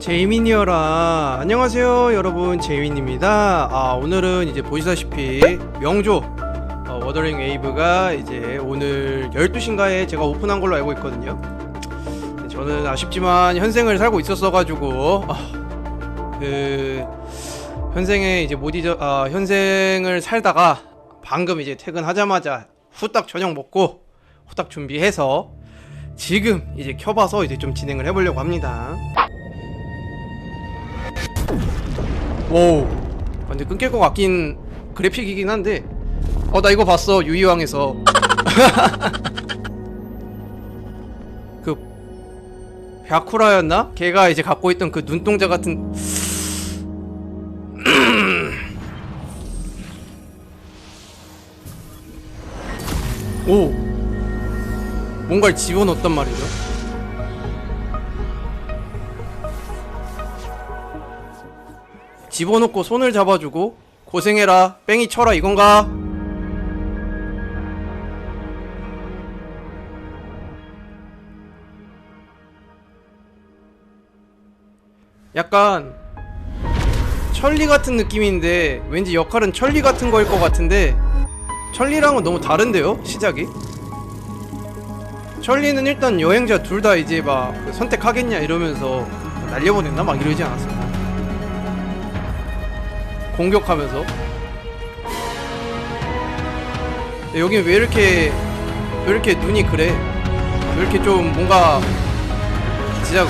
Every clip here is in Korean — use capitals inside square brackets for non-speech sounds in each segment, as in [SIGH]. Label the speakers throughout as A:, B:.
A: 제이민이어라. 안녕하세요 여러분. 제이민입니다. 아 오늘은 이제 보시다시피 명조 어, 워더링 웨이브가 이제 오늘 12시인가에 제가 오픈한 걸로 알고 있거든요. 저는 아쉽지만 현생을 살고 있었어 가지고 아, 그 현생에 이제 못 잊어 아 현생을 살다가 방금 이제 퇴근하자마자 후딱 저녁 먹고 후딱 준비해서 지금 이제 켜봐서 이제 좀 진행을 해보려고 합니다. 오, 근데 끊길 것 같긴 그래픽이긴 한데, 어 나 이거 봤어 유이왕에서 [LAUGHS] 그 벼쿠라였나? 걔가 이제 갖고 있던 그 눈동자 같은 [CLEARS THROAT] 오 뭔가를 집어넣었단 말이죠. 집어넣고 손을 잡아주고 고생해라 뺑이 쳐라 이건가? 약간 천리 같은 느낌인데 왠지 역할은 천리 같은 거일 것 같은데 천리랑은 너무 다른데요 시작이? 천리는 일단 여행자 둘 다 이제 막그 선택하겠냐 이러면서 날려보냈나 막 이러지 않았어 공격하면서 여긴 왜 이렇게 왜 이렇게 눈이 그래 왜 이렇게 좀 뭔가 진짜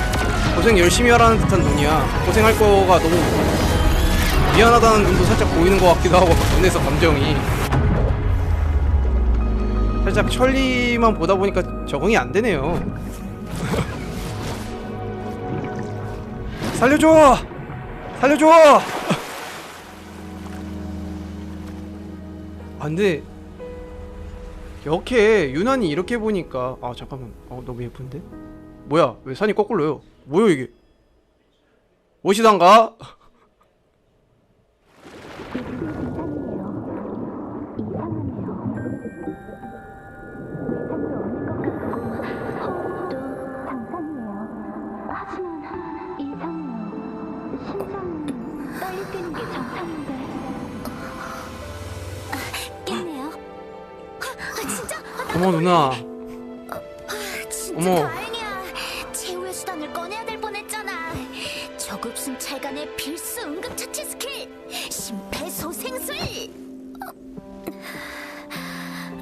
A: 고생 열심히 하라는 듯한 눈이야 고생할 거가 너무 미안하다는 눈도 살짝 보이는 것 같기도 하고 눈에서 감정이 살짝 천리만 보다 보니까 적응이 안 되네요. [LAUGHS] 살려줘! 살려줘! 안 돼. 이렇게 유난히 이렇게 보니까 아 잠깐만 어 너무 예쁜데 뭐야 왜 산이 거꾸로요 뭐야 이게
B: 정상이에요. 하지만 이상해요. 심장이 빨리 뛰는 게 정상인데.
A: 어머 누나 어머.
B: 다행이야. 최후의 수단을 꺼내야 될 뻔했잖아. 저급승찰관의 필수 응급처치 스킬 심폐소생술.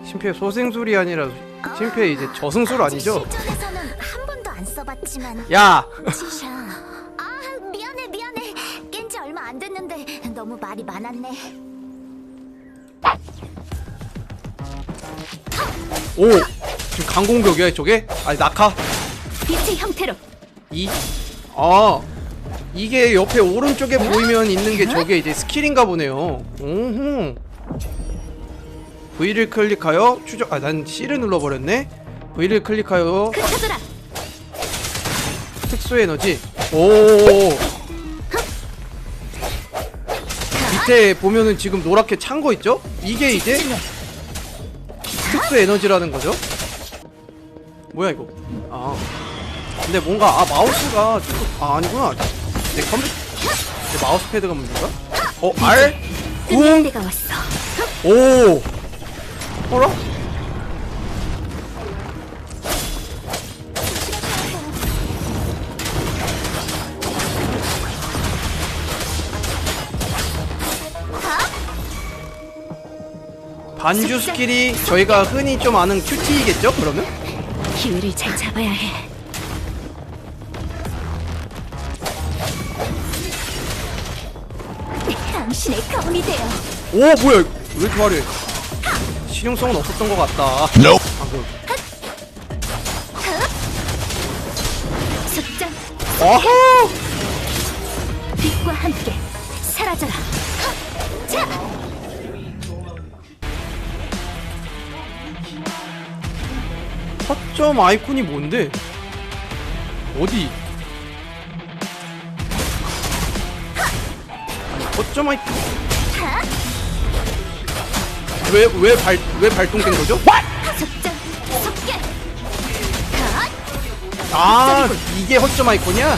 A: 심폐 소생술이 아니라 심폐 이제 저승술 아니죠?
B: 한 번도 안 써봤지만
A: 야
B: 지샤. 아 미안해 미안해. 깬지 얼마 안 됐는데 너무 말이 많았네.
A: 오! 지금 강공격이야 이쪽에? 아니 낙하?
B: 빛의 형태로.
A: 이? 아 이게 옆에 오른쪽에 보이면 있는 게 저게 이제 스킬인가 보네요 오호 V를 클릭하여 추적 아 난 C를 눌러버렸네 V를 클릭하여
B: 흩어져라.
A: 특수 에너지 오 밑에 보면은 지금 노랗게 찬 거 있죠? 이게 이제 특수 에너지라는 거죠? 뭐야 이거? 아 근데 뭔가 아 마우스가 조금 아 아니구나 내 컴퓨터 내 마우스 패드가 문제인가? 어 R 궁. 오 어라? 반주 스킬이 저희가 흔히 좀 아는 QT이겠죠? 그러면?
B: 기회를 잘 잡아야 해. 당신의 검이 되어.
A: 오 뭐야 왜 이렇게 화려해? 실용성은 없었던 것 같다. 방금.
B: 숙장
A: 아하
B: 빛과 함께 사라져라.
A: 허점 아이콘이 뭔데? 어디? 아니 허점 아이콘 왜왜 발 왜 발동된 거죠? 아 이게 허점 아이콘이야?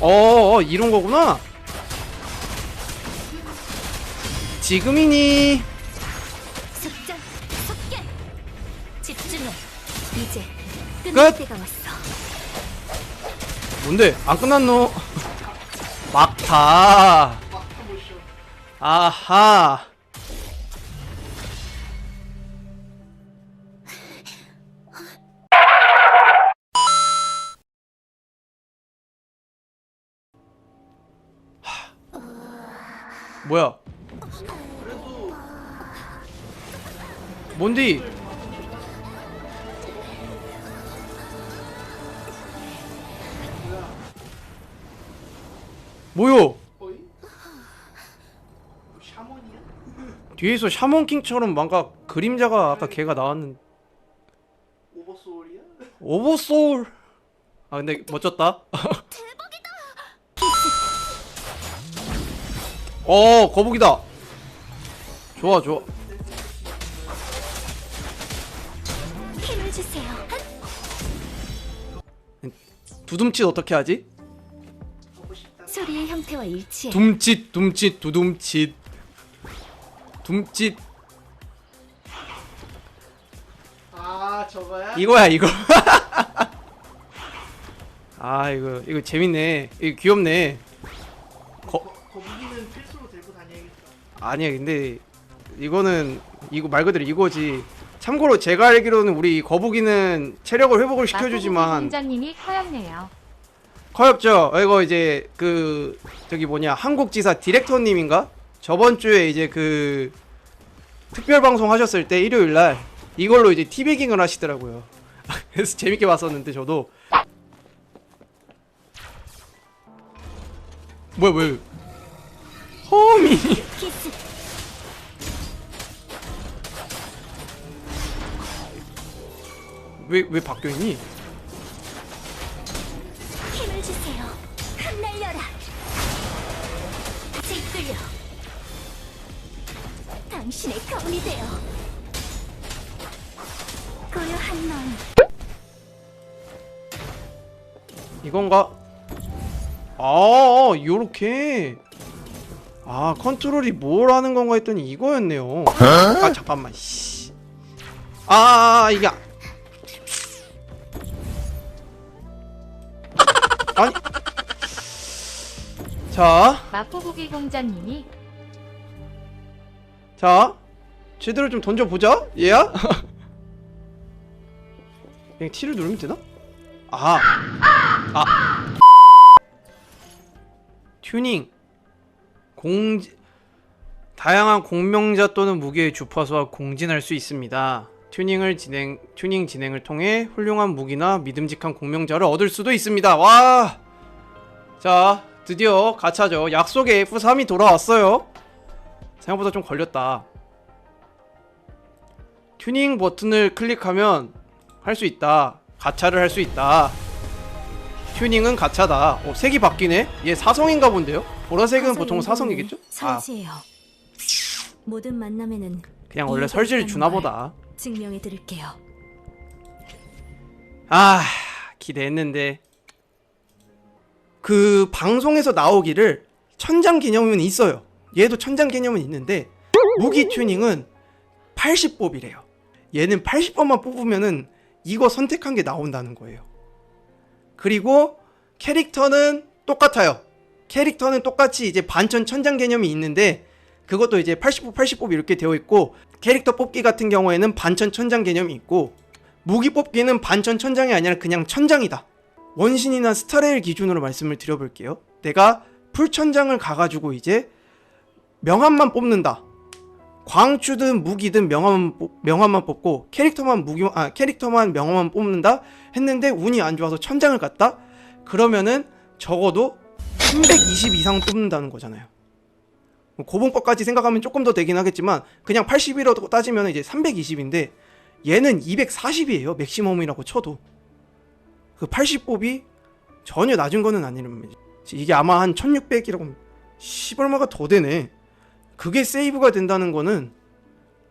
A: 어, 어 이런 거구나. 지금이니. 끝.
B: 끝날 때가 왔어.
A: 뭔데? 안 끝났노? [LAUGHS] 막타. 아하. 뭐야? 뭔디? 뭐요? 뒤에서 샤먼킹처럼 뭔가 그림자가 아까 걔가 나왔는
C: 오버소울이야?
A: 오버소울 아 근데 멋졌다 [LAUGHS] 어 거북이다 좋아 좋아
B: 힘을 주세요.
A: 두둠칫 어떻게 하지?
B: 소리의 형태와 일치해.
A: 둠칫 둠칫 두둠칫 둠칫
C: 아 저거야?
A: 이거야 이거 [LAUGHS] 아 이거 이거 재밌네 이거 귀엽네 거,
C: 거, 거북이는 필수로 들고 다녀야겠다.
A: 아니야 근데 이거는 이거 말 그대로 이거지 참고로 제가 알기로는 우리 거북이는 체력을 회복을 시켜주지만
D: 공자님이 커였네요.
A: 커엽죠? 이거 이제 그 저기 뭐냐 한국지사 디렉터님인가? 저번 주에 이제 그 특별 방송 하셨을 때 일요일 날 이걸로 이제 티베깅을 하시더라고요. [LAUGHS] 그래서 재밌게 봤었는데 저도. 뭐야 허미!
B: 키스. [LAUGHS]
A: 왜왜 바뀌었니? 요렇게. 아, 컨트롤이 뭘 하는 건가 했더니 이거였네요. 아, 잠깐만, 씨. 아, 이게. 아니. 자,
D: 마포고기 공자님이
A: 자. 제대로 좀 던져보자, 얘야? [LAUGHS] 그냥 T를 누르면 되나? 아. 아. 튜닝. 공 다양한 공명자 또는 무기의 주파수와 공진할 수 있습니다. 튜닝을 진행 튜닝 진행을 통해 훌륭한 무기나 믿음직한 공명자를 얻을 수도 있습니다. 와. 자, 드디어 가차죠. 약속의 F3이 돌아왔어요. 생각보다 좀 걸렸다. 튜닝 버튼을 클릭하면 할 수 있다. 가차를 할 수 있다. 튜닝은 가차다. 어, 색이 바뀌네? 얘 사성인가 본데요? 보라색은 보통 사성이겠죠? 아,
E: 설지예요. 모든 만남에는
A: 그냥 원래 설지를 주나
E: 걸
A: 보다.
E: 증명해 드릴게요.
A: 아, 기대했는데. 그 방송에서 나오기를 천장 개념은 있어요. 얘도 천장 개념은 있는데 무기 튜닝은 80법이래요. 얘는 80법만 뽑으면은 이거 선택한 게 나온다는 거예요. 그리고 캐릭터는 똑같아요. 캐릭터는 똑같이 이제 반천 천장 개념이 있는데 그것도 이제 80법 80법 이렇게 되어 있고 캐릭터 뽑기 같은 경우에는 반천 천장 개념이 있고 무기 뽑기는 반천 천장이 아니라 그냥 천장이다. 원신이나 스타레일 기준으로 말씀을 드려볼게요. 내가 풀천장을 가가지고 이제 명함만 뽑는다. 광추든 무기든 명함만, 뽑, 명함만 뽑고 캐릭터만 무기 아 캐릭터만 명함만 뽑는다 했는데 운이 안 좋아서 천장을 갔다. 그러면은 적어도 320 이상 뽑는다는 거잖아요. 뭐 고봉법까지 생각하면 조금 더 되긴 하겠지만 그냥 80이라고 따지면 이제 320인데 얘는 240이에요. 맥시멈이라고 쳐도. 그 80뽑이 전혀 낮은 거는 말이지. 이게 아마 한 1600이라고 10 얼마가 더 되네. 그게 세이브가 된다는 거는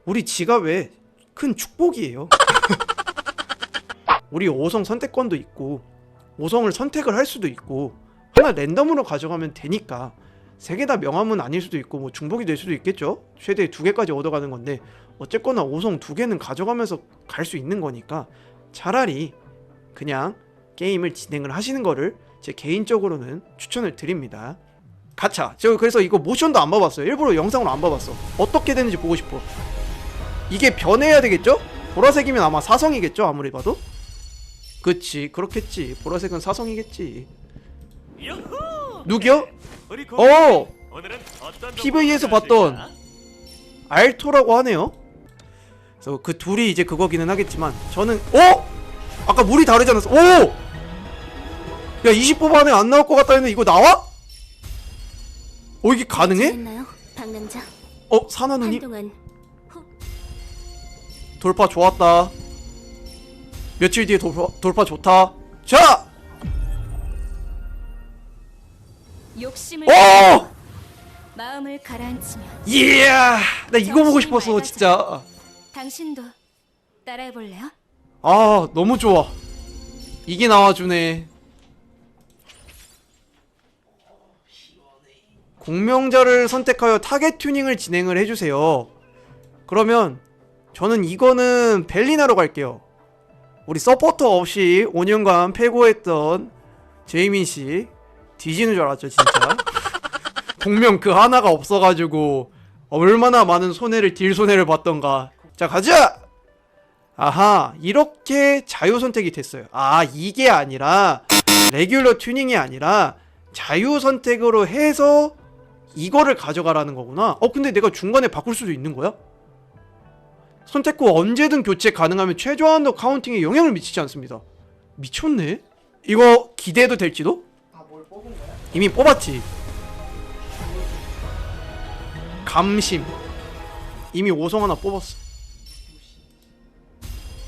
A: 우리 지갑에 큰 축복이에요. [LAUGHS] 우리 5성 선택권도 있고 5성을 선택을 할 수도 있고 하나 랜덤으로 가져가면 되니까 세 개 다 명함은 아닐 수도 있고 뭐 중복이 될 수도 있겠죠. 최대 두 개까지 얻어가는 건데 어쨌거나 5성 두 개는 가져가면서 갈 수 있는 거니까 차라리 그냥 게임을 진행을 하시는 거를 제 개인적으로는 추천을 드립니다. 가차. 저 그래서 이거 모션도 안 봐봤어요. 일부러 영상으로 안 봐봤어. 어떻게 되는지 보고 싶어. 이게 변해야 되겠죠? 보라색이면 아마 사성이겠죠? 아무리 봐도. 그치, 그렇겠지. 보라색은 사성이겠지. 누구요? 어! PV에서 봤던 알토라고 하네요. 그래서 그 둘이 이제 그거기는 하겠지만 저는 어? 아까 물이 다르지 않았어? 오! 야 20분 안에 안 나올 것 같다 했는데 이거 나와? 어 이게 가능해?
E: 했나요?
A: 어 사나 누님
E: 한동안
A: 돌파 좋았다. 며칠 뒤에 돌파, 돌파 좋다. 자!
E: 욕심을
A: 오!
E: 마음을 가라앉히면
A: 이야! 나 이거 보고 싶었어 진짜.
E: 당신도 따라해 볼래요?
A: 아 너무 좋아. 이게 나와주네. 공명자를 선택하여 타겟 튜닝을 진행을 해주세요. 그러면 저는 이거는 벨리나로 갈게요. 우리 서포터 없이 5년간 패고했던 제이민 씨 뒤지는 줄 알았죠 진짜. [LAUGHS] 공명 그 하나가 없어가지고 얼마나 많은 손해를 딜 손해를 봤던가. 자 가자. 아하 이렇게 자유 선택이 됐어요 아 이게 아니라 레귤러 튜닝이 아니라 자유 선택으로 해서 이거를 가져가라는 거구나. 어 근데 내가 중간에 바꿀 수도 있는 거야? 선택 후 언제든 교체 가능하면 최저한도 카운팅에 영향을 미치지 않습니다. 미쳤네. 이거 기대해도 될지도?
C: 거야?
A: 이미 뽑았지. 감심. 이미 5성 하나 뽑았어.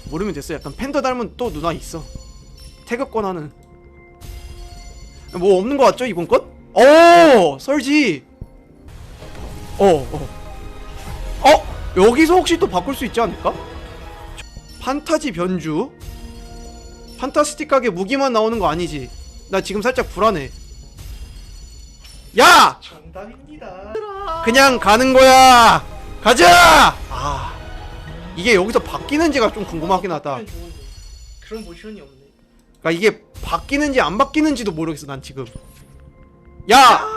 A: 모르면 됐어. 약간 팬더 닮은 또 누나 있어. 태극권 하는. 뭐 없는 거 같죠 이번 건? 오! 설지 어어 어. 어? 여기서 혹시 또 바꿀 수 있지 않을까? 판타지 변주 판타스틱하게 무기만 나오는 거 아니지 나 지금 살짝 불안해 야!
C: 정답입니다.
A: 그냥 가는 거야. 가자. 아 이게 여기서 바뀌는지가 좀 궁금하긴 하다.
C: 그런 모션이 없네.
A: 그러니까 이게 바뀌는지 안 바뀌는지도 모르겠어 난 지금. 야.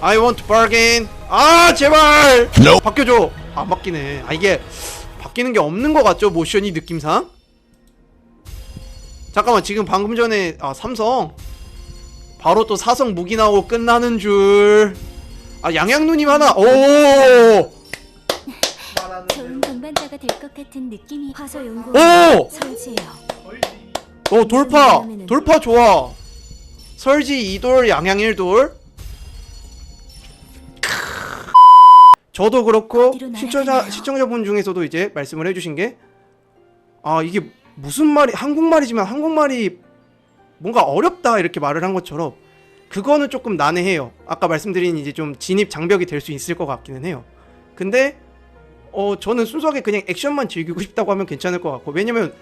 A: I want to bargain. 아 제발. 바뀌어줘. 안 바뀌네. 아 이게 바뀌는 게 없는 것 같죠 모션이 느낌상. 잠깐만 지금 방금 전에 아 삼성 바로 또 사성 무기 나오고 끝나는 줄. 아 양양누님 하나. 오.
E: 좋은 동반자가 될 것 같은 느낌이 화소 연구
A: 오!
E: 설지예요.
A: 어 돌파 돌파 좋아 설지 이돌 양양 일돌 저도 그렇고 시청자? 시청자분 중에서도 이제 말씀을 해주신 게 아 이게 무슨 말이 한국말이지만 한국말이 뭔가 어렵다 이렇게 말을 한 것처럼 그거는 조금 난해해요. 아까 말씀드린 이제 좀 진입 장벽이 될 수 있을 것 같기는 해요. 근데 어 저는 순수하게 그냥 액션만 즐기고 싶다고 하면 괜찮을 것 같고 왜냐면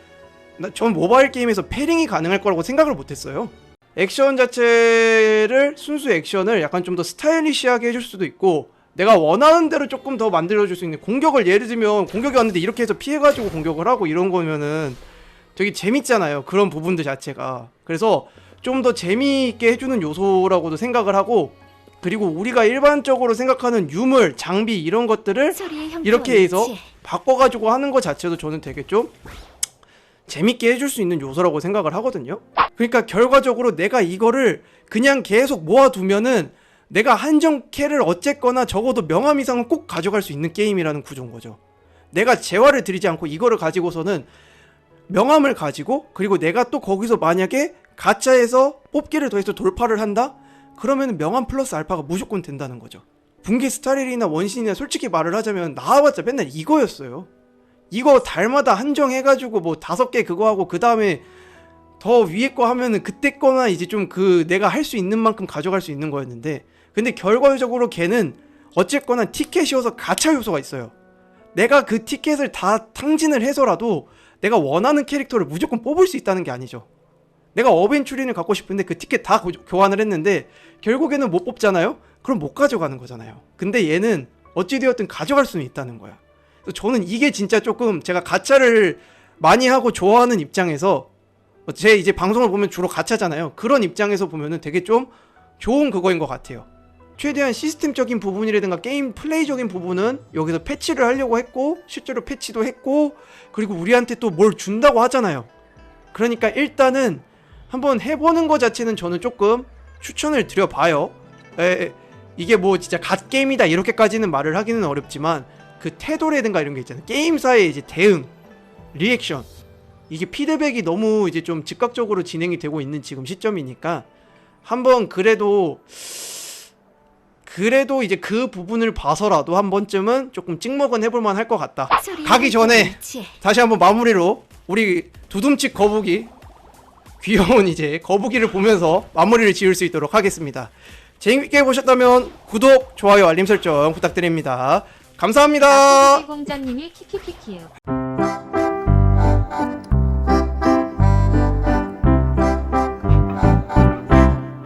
A: 나, 전 모바일 게임에서 패링이 가능할 거라고 생각을 못했어요. 액션 자체를 순수 액션을 약간 좀 더 스타일리시하게 해줄 수도 있고 내가 원하는 대로 조금 더 만들어줄 수 있는 공격을 예를 들면 공격이 왔는데 이렇게 해서 피해가지고 공격을 하고 이런 거면은 되게 재밌잖아요. 그런 부분들 자체가. 그래서 좀 더 재미있게 해주는 요소라고도 생각을 하고 그리고 우리가 일반적으로 생각하는 유물, 장비 이런 것들을 이렇게 해서 바꿔가지고 하는 것 자체도 저는 되게 좀 재밌게 해줄 수 있는 요소라고 생각을 하거든요. 그러니까 결과적으로 내가 이거를 그냥 계속 모아두면은 내가 한정 캐를 어쨌거나 적어도 명함 이상은 꼭 가져갈 수 있는 게임이라는 구조인 거죠. 내가 재화를 들이지 않고 이거를 가지고서는 명함을 가지고 그리고 내가 또 거기서 만약에 가짜에서 뽑기를 더해서 돌파를 한다? 그러면 명함 플러스 알파가 무조건 된다는 거죠. 붕괴 스타일이나 원신이나 솔직히 말을 하자면 나와봤자 맨날 이거였어요. 이거 달마다 한정해가지고 뭐 다섯 개 그거 하고 그 다음에 더 위에 거 하면은 그때 거나 이제 좀 그 내가 할 수 있는 만큼 가져갈 수 있는 거였는데 근데 결과적으로 걔는 어쨌거나 티켓이어서 가차 요소가 있어요. 내가 그 티켓을 다 탕진을 해서라도 내가 원하는 캐릭터를 무조건 뽑을 수 있다는 게 아니죠. 내가 어벤츄린을 갖고 싶은데 그 티켓 다 고- 교환을 했는데 결국에는 못 뽑잖아요? 그럼 못 가져가는 거잖아요. 근데 얘는 어찌되었든 가져갈 수는 있다는 거야. 그래서 저는 이게 진짜 조금 제가 가차를 많이 하고 좋아하는 입장에서 제 이제 방송을 보면 주로 가차잖아요. 그런 입장에서 보면은 되게 좀 좋은 그거인 것 같아요. 최대한 시스템적인 부분이라든가 게임 플레이적인 부분은 여기서 패치를 하려고 했고 실제로 패치도 했고 그리고 우리한테 또 뭘 준다고 하잖아요. 그러니까 일단은 한번 해보는 것 자체는 저는 조금 추천을 드려봐요. 에, 이게 뭐 진짜 갓 게임이다 이렇게까지는 말을 하기는 어렵지만 그 태도라든가 이런 게 있잖아요. 게임사의 이제 대응, 리액션 이게 피드백이 너무 이제 좀 즉각적으로 진행이 되고 있는 지금 시점이니까 한번 그래도 그래도 이제 그 부분을 봐서라도 한 번쯤은 조금 찍먹은 해볼만 할 것 같다. 가기 전에 다시 한번 마무리로 우리 두둠칙 거북이 귀여운 이제 거북이를 보면서 마무리를 지을 수 있도록 하겠습니다. 재밌게 보셨다면 구독, 좋아요, 알림 설정 부탁드립니다. 감사합니다.
D: 공자님이 키키키키요.